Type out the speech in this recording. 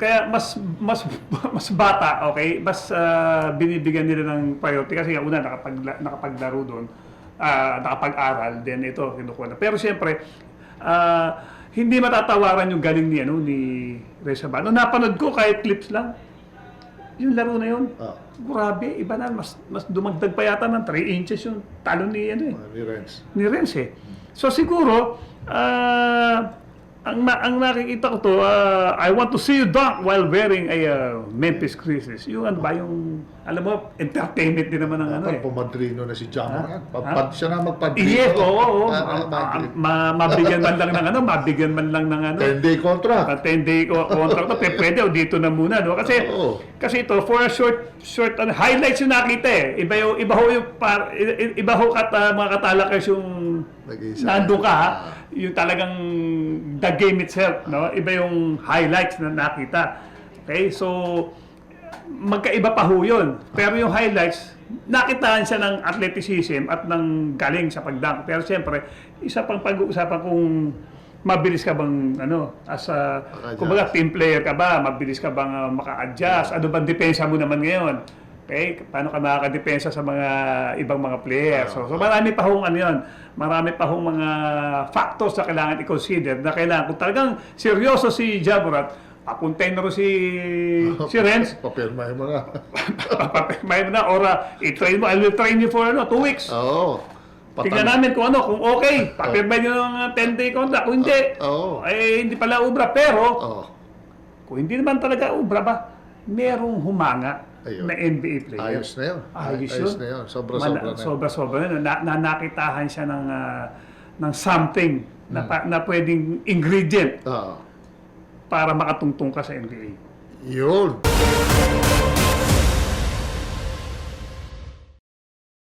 kaya mas mas mas bata, okay? Mas ah, binibigyan nila ng priority kasi nga una nakapag nakapaglaro doon, ah, nakapag-aral, then ito kinukuha na. Pero siyempre, ah, hindi matatawaran yung galing ni ano ni Reza Bano. Napanood ko kahit clips lang. Yung laro na yun. Ah, Grabe, iba na mas mas dumagdag pa yata ng 3 inches yung talo ni ano eh ni Renz. ni Renz eh. So siguro, ah, ang, na- ang nakikita ko to, ah, I want to see you dunk while wearing a ah, Memphis Grizzlies. Yung ano ba, yung, alam mo, entertainment din naman ng ano eh. pumadrino na si Jamoran. Ha? Papad siya na magpadrino. Yes, oo, oo. Ah, Ma- ah, ma- mabigyan man lang ng ano, mabigyan man lang ng ano. 10-day contract. At 10 day ko contract to, pe- pwede o dito na muna, no? Kasi Oo. kasi ito for a short short ano, highlights yung nakita eh. Iba yung iba ho yung par, i- i- iba ho kat ah, mga katalakers yung Nag-iisa. nandun ka, ha? Yung talagang the game itself, no? Iba yung highlights na nakita. Okay? So magkaiba pa ho yun. Pero yung highlights, nakitaan siya ng athleticism at ng galing sa pagdunk. Pero siyempre, isa pang pag-uusapan kung mabilis ka bang ano as a kumbaga team player ka ba mabilis ka bang uh, maka-adjust ano bang depensa mo naman ngayon okay paano ka makakadepensa sa mga ibang mga player so, so marami pa hong ano yun marami pa hong mga factors na kailangan i-consider na kailangan kung talagang seryoso si Jaborat papuntahin na rin si si Renz Papirmahin mo na. papapirmahin mo na or uh, i-train mo I will train you for ano two weeks Oo. Tingnan namin kung ano, kung okay, papirmahin nyo ng uh, 10-day contract. Kung hindi, Oo. eh, hindi pala ubra. Pero, Oo. kung hindi naman talaga ubra ba, merong humanga Ayun. na NBA player. Ayos na yun. Ayos, Ayos yun. na yun. Sobra-sobra na yun. Sobra-sobra na yun. Na, na, nakitahan siya ng, ah, ng something na, pa- na pwedeng ingredient Oo. para makatungtong ka sa NBA. Yun.